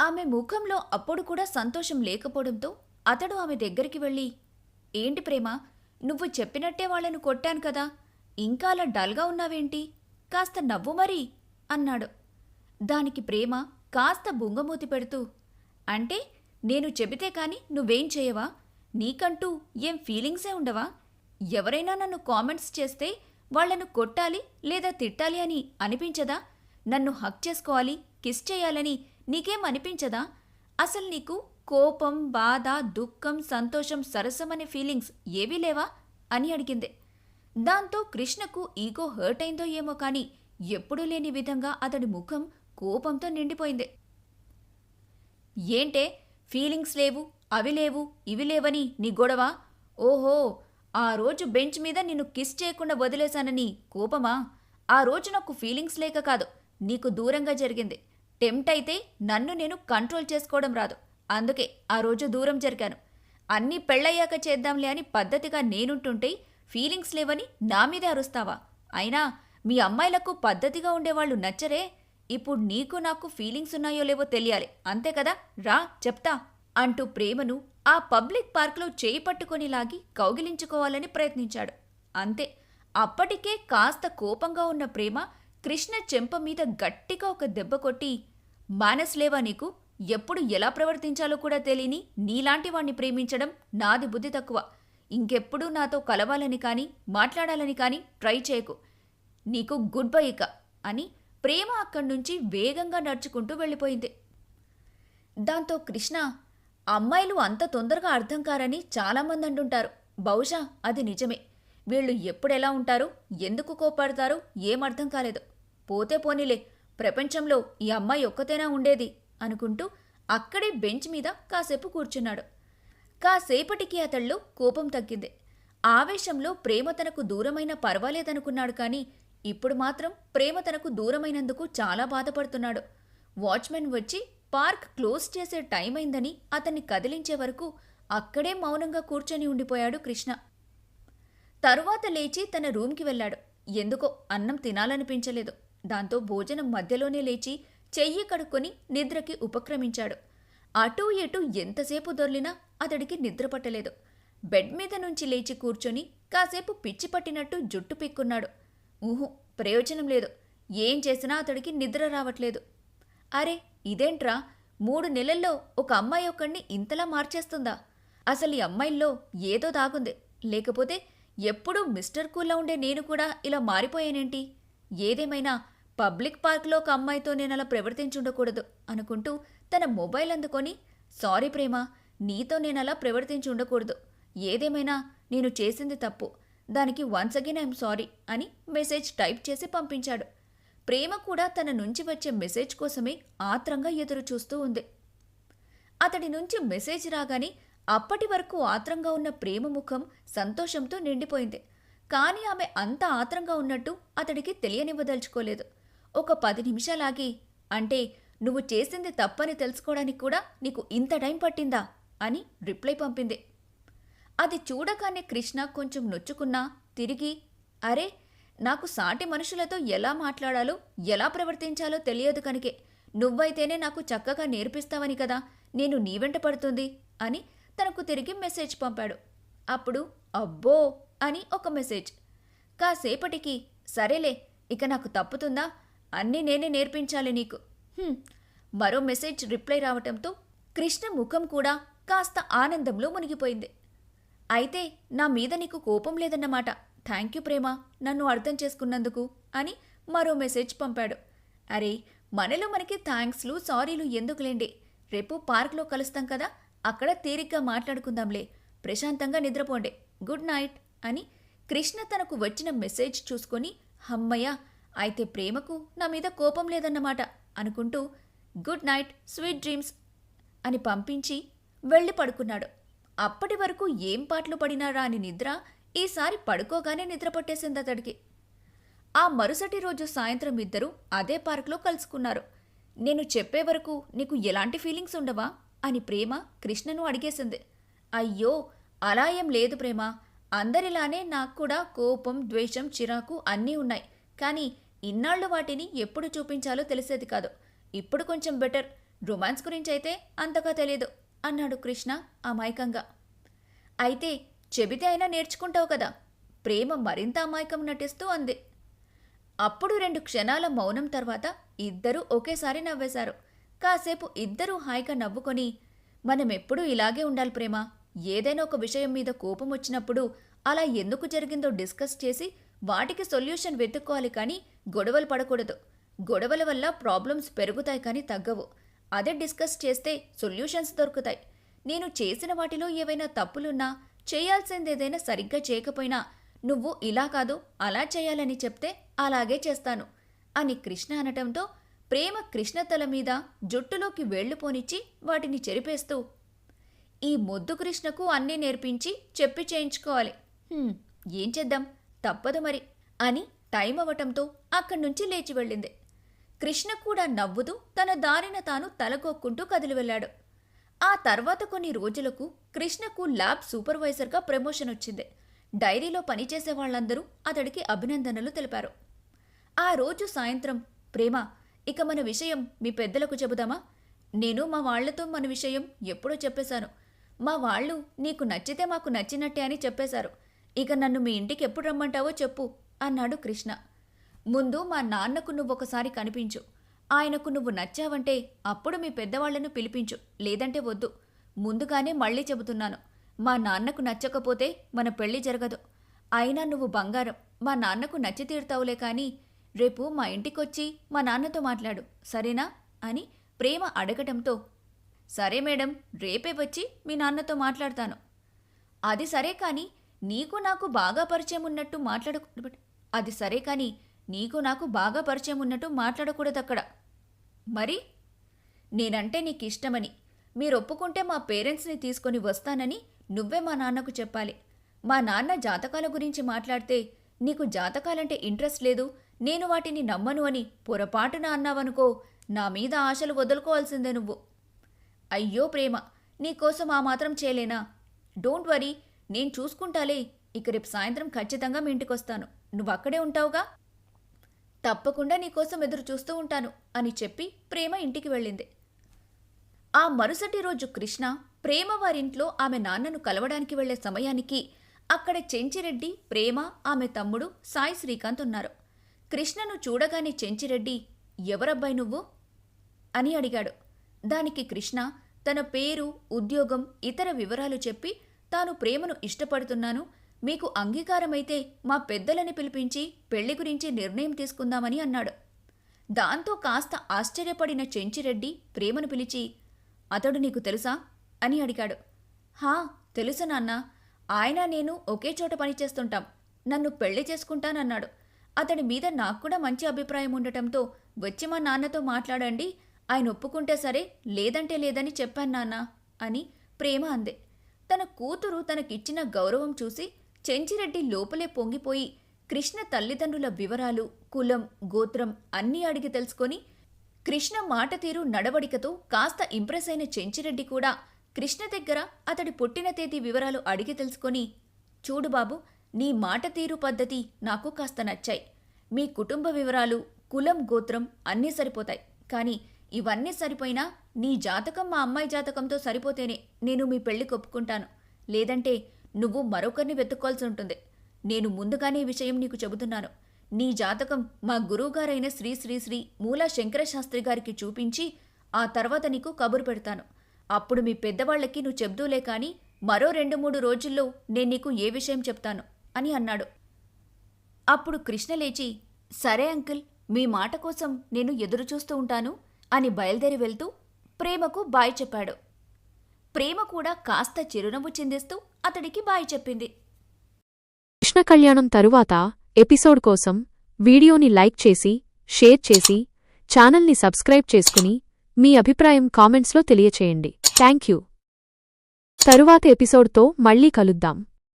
ఆమె ముఖంలో అప్పుడు కూడా సంతోషం లేకపోవడంతో అతడు ఆమె దగ్గరికి వెళ్ళి ఏంటి ప్రేమ నువ్వు చెప్పినట్టే వాళ్ళను కొట్టాను కదా ఇంకా అలా డల్గా ఉన్నావేంటి? కాస్త నవ్వు మరీ అన్నాడు. దానికి ప్రేమ కాస్త బుంగమూతి పెడుతూ అంటే నేను చెబితే కాని నువ్వేం చేయవా? నీకంటూ ఏం ఫీలింగ్సే ఉండవా? ఎవరైనా నన్ను కామెంట్స్ చేస్తే వాళ్ళను కొట్టాలి లేదా తిట్టాలి అని అనిపించదా? నన్ను హక్ చేసుకోవాలి కిస్ చేయాలని నీకేం అనిపించదా? అసలు నీకు కోపం బాధ దుఃఖం సంతోషం సరసమనే ఫీలింగ్స్ ఏవీ లేవా? అని అడిగింది. దాంతో కృష్ణకు ఈగో హర్ట్ అయిందో ఏమో కానీ ఎప్పుడూ లేని విధంగా అతడి ముఖం కోపంతో నిండిపోయింది. ఏంటే? ఫీలింగ్స్ లేవు అవి లేవు ఇవి లేవని నీ గొడవ? ఓహో ఆ రోజు బెంచ్ మీద నిన్ను కిస్ చేయకుండా వదిలేశానని కోపమా? ఆ రోజు నాకు ఫీలింగ్స్ లేక కాదు నీకు దూరంగా జరిగింది. టెంప్ట్ అయితే నన్ను నేను కంట్రోల్ చేసుకోవడం రాదు. అందుకే ఆ రోజు దూరం జరిగాను. అన్నీ పెళ్ళయ్యాక చేద్దాంలే అని పద్ధతిగా నేనుంటుంటే ఫీలింగ్స్ లేవని నా మీదే అరుస్తావా? అయినా మీ అమ్మాయిలకు పద్ధతిగా ఉండేవాళ్ళు నచ్చరే ఇప్పుడు నీకు నాకు ఫీలింగ్స్ ఉన్నాయో లేవో తెలియాలి. అంతే కదా? రా చెప్తా అంటూ ప్రేమను ఆ పబ్లిక్ పార్క్లో చేయి పట్టుకొని లాగి కౌగిలించుకోవాలని ప్రయత్నించాడు. అంతే అప్పటికే కాస్త కోపంగా ఉన్న ప్రేమ కృష్ణ చెంప మీద గట్టిగా ఒక దెబ్బ కొట్టి మానస్ లేవా నీకు? ఎప్పుడు ఎలా ప్రవర్తించాలో కూడా తెలియని నీలాంటి వాణ్ణి ప్రేమించడం నాది బుద్ధి తక్కువ. ఇంకెప్పుడూ నాతో కలవాలని కానీ మాట్లాడాలని కానీ ట్రై చేయకు. నీకు గుడ్ బై ఇక అని ప్రేమ అక్కడి నుంచి వేగంగా నడుచుకుంటూ వెళ్ళిపోయింది. దాంతో కృష్ణ అమ్మాయిలు అంత తొందరగా అర్థం కారని చాలామంది అంటుంటారు. బహుశా అది నిజమే. వీళ్ళు ఎప్పుడెలా ఉంటారు ఎందుకు కోపాడతారు ఏం అర్థం కాలేదు. పోతే పోనీలే ప్రపంచంలో ఈ అమ్మాయి ఒక్కతేనా ఉండేది? అనుకుంటూ అక్కడే బెంచ్ మీద కాసేపు కూర్చున్నాడు. కాసేపటికి అతళ్ళు కోపం తగ్గింది. ఆవేశంలో ప్రేమ తనకు దూరమైన పర్వాలేదనుకున్నాడు కానీ ఇప్పుడు మాత్రం ప్రేమ తనకు దూరమైనందుకు చాలా బాధపడుతున్నాడు. వాచ్మెన్ వచ్చి పార్క్ క్లోజ్ చేసే టైం అయిందని అతన్ని కదిలించే వరకు అక్కడే మౌనంగా కూర్చొని ఉండిపోయాడు కృష్ణ. తరువాత లేచి తన రూమ్కి వెళ్ళాడు. ఎందుకో అన్నం తినాలనిపించలేదు. దాంతో భోజనం మధ్యలోనే లేచి చెయ్యి కడుక్కొని నిద్రకి ఉపక్రమించాడు. అటూ ఇటూ ఎంతసేపు దొర్లినా అతడికి నిద్ర పట్టలేదు. బెడ్ మీద నుంచి లేచి కూర్చొని కాసేపు పిచ్చి పట్టినట్టు జుట్టు పిక్కున్నాడు. ఊహు ప్రయోజనం లేదు. ఏం చేసినా అతడికి నిద్ర రావట్లేదు. అరే ఇదేంట్రా? మూడు నెలల్లో ఒక అమ్మాయి ఒక్కడిని ఇంతలా మార్చేస్తుందా? అసలు ఈ అమ్మాయిల్లో ఏదో దాగుంది. లేకపోతే ఎప్పుడూ మిస్టర్ కూల్లా ఉండే నేను కూడా ఇలా మారిపోయానేంటి? ఏదేమైనా పబ్లిక్ పార్క్లో ఒక అమ్మాయితో నేను అలా ప్రవర్తించుండకూడదు అనుకుంటూ తన మొబైల్ అందుకొని సారీ ప్రేమ నీతో నేను అలా ప్రవర్తించి ఉండకూడదు ఏదేమైనా నేను చేసింది తప్పు. దానికి వన్స్ అగైన్ ఐఎమ్ సారీ అని మెసేజ్ టైప్ చేసి పంపించాడు. ప్రేమ కూడా తన నుంచి వచ్చే మెసేజ్ కోసమే ఆత్రంగా ఎదురు చూస్తూ ఉంది. అతడి నుంచి మెసేజ్ రాగానే అప్పటి వరకు ఆత్రంగా ఉన్న ప్రేమ ముఖం సంతోషంతో నిండిపోయింది. కానీ ఆమె అంత ఆత్రంగా ఉన్నట్టు అతడికి తెలియనివ్వదలుచుకోలేదు. ఒక పది నిమిషాలాగి అంటే నువ్వు చేసింది తప్పని తెలుసుకోవడానికి కూడా నీకు ఇంత టైం పట్టిందా? అని రిప్లై పంపింది. అది చూడగానే కృష్ణ కొంచెం నొచ్చుకున్నా తిరిగి అరే నాకు సాటి మనుషులతో ఎలా మాట్లాడాలో ఎలా ప్రవర్తించాలో తెలియదు కనుకే. నువ్వైతేనే నాకు చక్కగా నేర్పిస్తావని కదా నేను నీ వెంట పడుతుంది అని తనకు తిరిగి మెసేజ్ పంపాడు. అప్పుడు అబ్బో! అని ఒక మెసేజ్. కాసేపటికి సరేలే ఇక నాకు తప్పుతుందా? అన్నీ నేనే నేర్పించాలి నీకు. మరో మెసేజ్ రిప్లై రావటంతో కృష్ణ ముఖం కూడా కాస్త ఆనందంలో మునిగిపోయింది. అయితే నా మీద నీకు కోపం లేదన్నమాట. థ్యాంక్ యూ ప్రేమ నన్ను అర్థం చేసుకున్నందుకు అని మరో మెసేజ్ పంపాడు. అరే మనలో మనకి థ్యాంక్స్లు సారీలు ఎందుకులేండి? రేపు పార్క్లో కలుస్తాం కదా అక్కడ తీరిగ్గా మాట్లాడుకుందాంలే. ప్రశాంతంగా నిద్రపోండి. Good night. అని కృష్ణ తనకు వచ్చిన మెసేజ్ చూసుకొని హమ్మయ్య అయితే ప్రేమకు నా మీద కోపం లేదన్నమాట అనుకుంటూ గుడ్ నైట్ స్వీట్ డ్రీమ్స్ అని పంపించి వెళ్ళి పడుకున్నాడు. అప్పటి వరకు ఏం పాటలు పడినారా అని నిద్ర ఈసారి పడుకోగానే నిద్ర పట్టేసింది అతడికి. ఆ మరుసటి రోజు సాయంత్రం ఇద్దరు అదే పార్కులో కలుసుకున్నారు. నేను చెప్పే వరకు నీకు ఎలాంటి ఫీలింగ్స్ ఉండవా? అని ప్రేమ కృష్ణను అడిగేసింది. అయ్యో అలా ఏం లేదు ప్రేమ అందరిలానే నాకు కూడా కోపం ద్వేషం చిరాకు అన్నీ ఉన్నాయి. కానీ ఇన్నాళ్ళు వాటిని ఎప్పుడు చూపించాలో తెలిసేది కాదు. ఇప్పుడు కొంచెం బెటర్. రొమాన్స్ గురించి అయితే అంతగా తెలియదు అన్నాడు కృష్ణ అమాయకంగా. అయితే చెబితే అయినా నేర్చుకుంటావు కదా? ప్రేమ మరింత అమాయకం నటిస్తూ అంది. అప్పుడు రెండు క్షణాల మౌనం తర్వాత ఇద్దరూ ఒకేసారి నవ్వేశారు. కాసేపు ఇద్దరూ హాయిగా నవ్వుకొని మనమెప్పుడూ ఇలాగే ఉండాలి ప్రేమ? ఏదైనా ఒక విషయం మీద కోపం వచ్చినప్పుడు అలా ఎందుకు జరిగిందో డిస్కస్ చేసి వాటికి సొల్యూషన్ వెతుక్కోవాలి కానీ గొడవలు పడకూడదు. గొడవల వల్ల ప్రాబ్లమ్స్ పెరుగుతాయి కానీ తగ్గవు. అదే డిస్కస్ చేస్తే సొల్యూషన్స్ దొరుకుతాయి. నేను చేసిన వాటిలో ఏవైనా తప్పులున్నా చేయాల్సిందేదైనా సరిగ్గా చేయకపోయినా నువ్వు ఇలా కాదు అలా చేయాలని చెప్తే అలాగే చేస్తాను అని కృష్ణ అనటంతో ప్రేమ కృష్ణ తల మీద జుట్టులోకి వెళ్ళిపోనిచ్చి పోనిచ్చి వాటిని చెరిపేస్తూ ఈ మొద్దు కృష్ణకు అన్నీ నేర్పించి చెప్పి చేయించుకోవాలి. ఏం చేద్దాం? తప్పదు మరి అని టైం అవ్వటంతో అక్కడి నుంచి లేచి వెళ్ళింది. కృష్ణ కూడా నవ్వుతూ తన దారిన తాను తలకొక్కుంటూ కదిలి వెళ్ళాడు. ఆ తర్వాత కొన్ని రోజులకు కృష్ణకు ల్యాబ్ సూపర్వైజర్గా ప్రమోషన్ వచ్చింది. డైరీలో పనిచేసే వాళ్ళందరూ అతడికి అభినందనలు తెలిపారు. ఆ రోజు సాయంత్రం ప్రేమ ఇక మన విషయం మీ పెద్దలకు చెబుదామా? నేను మా వాళ్ళతో మన విషయం ఎప్పుడో చెప్పేశాను. మా వాళ్ళు నీకు నచ్చితే మాకు నచ్చినట్టే అని చెప్పేశారు. ఇక నన్ను మీ ఇంటికి ఎప్పుడు రమ్మంటావో చెప్పు అన్నాడు కృష్ణ. ముందు మా నాన్నకు నువ్వు ఒకసారి కనిపించు. ఆయనకు నువ్వు నచ్చావంటే అప్పుడు మీ పెద్దవాళ్ళను పిలిపించు లేదంటే వద్దు. ముందుగానే మళ్ళీ చెబుతున్నాను. మా నాన్నకు నచ్చకపోతే మన పెళ్ళి జరగదు. అయినా నువ్వు బంగారం మా నాన్నకు నచ్చి తీరుతావులే కానీ రేపు మా ఇంటికొచ్చి మా నాన్నతో మాట్లాడు సరేనా అని ప్రేమ అడగటంతో సరే మేడం రేపే వచ్చి మీ నాన్నతో మాట్లాడతాను. అది సరే కానీ నీకు నాకు బాగా పరిచయం ఉన్నట్టు మాట్లాడకూడదు అది సరే కానీ నీకు నాకు బాగా పరిచయం ఉన్నట్టు మాట్లాడకూడదు అక్కడ. మరి? నేనంటే నీకు ఇష్టమని మీరు ఒప్పుకుంటే మా పేరెంట్స్ని తీసుకొని వస్తానని నువ్వే మా నాన్నకు చెప్పాలి. మా నాన్న జాతకాల గురించి మాట్లాడితే నీకు జాతకాలంటే ఇంట్రెస్ట్ లేదు నేను వాటిని నమ్మను అని పొరపాటున అన్నావనుకో నా మీద ఆశలు వదులుకోవాల్సిందే నువ్వు. అయ్యో ప్రేమ నీకోసం ఆ మాత్రం చేయలేనా? డోంట్ వరీ నేను చూసుకుంటాలే. ఇక రేపు సాయంత్రం ఖచ్చితంగా మీ ఇంటికొస్తాను. నువ్వు అక్కడే ఉంటావుగా? తప్పకుండా నీకోసం ఎదురు చూస్తూ ఉంటాను అని చెప్పి ప్రేమ ఇంటికి వెళ్ళింది. ఆ మరుసటి రోజు కృష్ణ ప్రేమ వారింట్లో ఆమె నాన్నను కలవడానికి వెళ్ళే సమయానికి అక్కడ చెంచిరెడ్డి ప్రేమ ఆమె తమ్ముడు సాయి శ్రీకాంత్ ఉన్నారు. కృష్ణను చూడగానే చెంచిరెడ్డి ఎవరబ్బాయి నువ్వు? అని అడిగాడు. దానికి కృష్ణ తన పేరు ఉద్యోగం ఇతర వివరాలు చెప్పి తాను ప్రేమను ఇష్టపడుతున్నాను. మీకు అంగీకారమైతే మా పెద్దలని పిలిపించి పెళ్ళి గురించి నిర్ణయం తీసుకుందామని అన్నాడు. దాంతో కాస్త ఆశ్చర్యపడిన చెంచిరెడ్డి ప్రేమను పిలిచి అతడు నీకు తెలుసా? అని అడిగాడు. హా తెలుసు నాన్న. ఆయన నేను ఒకే చోట పనిచేస్తుంటాం నన్ను పెళ్ళి చేసుకుంటానన్నాడు. అతడి మీద నాకు కూడా మంచి అభిప్రాయం ఉండటంతో వచ్చి మా నాన్నతో మాట్లాడండి ఆయన ఒప్పుకుంటే సరే లేదంటే లేదని చెప్పాను నాన్న అని ప్రేమ అందే. తన కూతురు తనకిచ్చిన గౌరవం చూసి చెంచిరెడ్డి లోపలే పొంగిపోయి కృష్ణ తల్లిదండ్రుల వివరాలు కులం గోత్రం అన్నీ అడిగి తెలుసుకొని కృష్ణ మాట తీరు నడవడికతో కాస్త ఇంప్రెస్ అయిన చెంచిరెడ్డి కూడా కృష్ణ దగ్గర అతడి పుట్టిన తేదీ వివరాలు అడిగి తెలుసుకొని చూడు బాబు నీ మాట తీరు పద్ధతి నాకు కాస్త నచ్చాయి. మీ కుటుంబ వివరాలు కులం గోత్రం అన్నీ సరిపోతాయి. కానీ ఇవన్నీ సరిపోయినా నీ జాతకం మా అమ్మాయి జాతకంతో సరిపోతేనే నేను మీ పెళ్ళికి ఒప్పుకుంటాను లేదంటే నువ్వు మరొకరిని వెతుక్కోవాల్సి ఉంటుంది. నేను ముందుగానే విషయం నీకు చెబుతున్నాను. నీ జాతకం మా గురువుగారైన శ్రీ శ్రీ శ్రీ మూల శంకర శాస్త్రి గారికి చూపించి ఆ తర్వాత నీకు కబురు పెడతాను. అప్పుడు మీ పెద్దవాళ్ళకి నువ్వు చెబుదూలే కానీ మరో రెండు మూడు రోజుల్లో నేను నీకు ఏ విషయం చెప్తాను అని అన్నాడు. అప్పుడు కృష్ణ లేచి సరే అంకుల్ మీ మాట కోసం నేను ఎదురుచూస్తూ ఉంటాను. అని బయలుదేరి వెళ్తూ ప్రేమకు బాయ్ చెప్పాడు. ప్రేమ కూడా కాస్త చిరునవ్వు చిందిస్తూ అతడికి బాయ్ చెప్పింది. కృష్ణ కళ్యాణం తరువాత ఎపిసోడ్ కోసం వీడియోని లైక్ చేసి షేర్ చేసి ఛానల్ని సబ్స్క్రైబ్ చేసుకుని మీ అభిప్రాయం కామెంట్స్లో తెలియచేయండి. Thank you. తరువాత ఎపిసోడ్తో మళ్ళీ కలుద్దాం.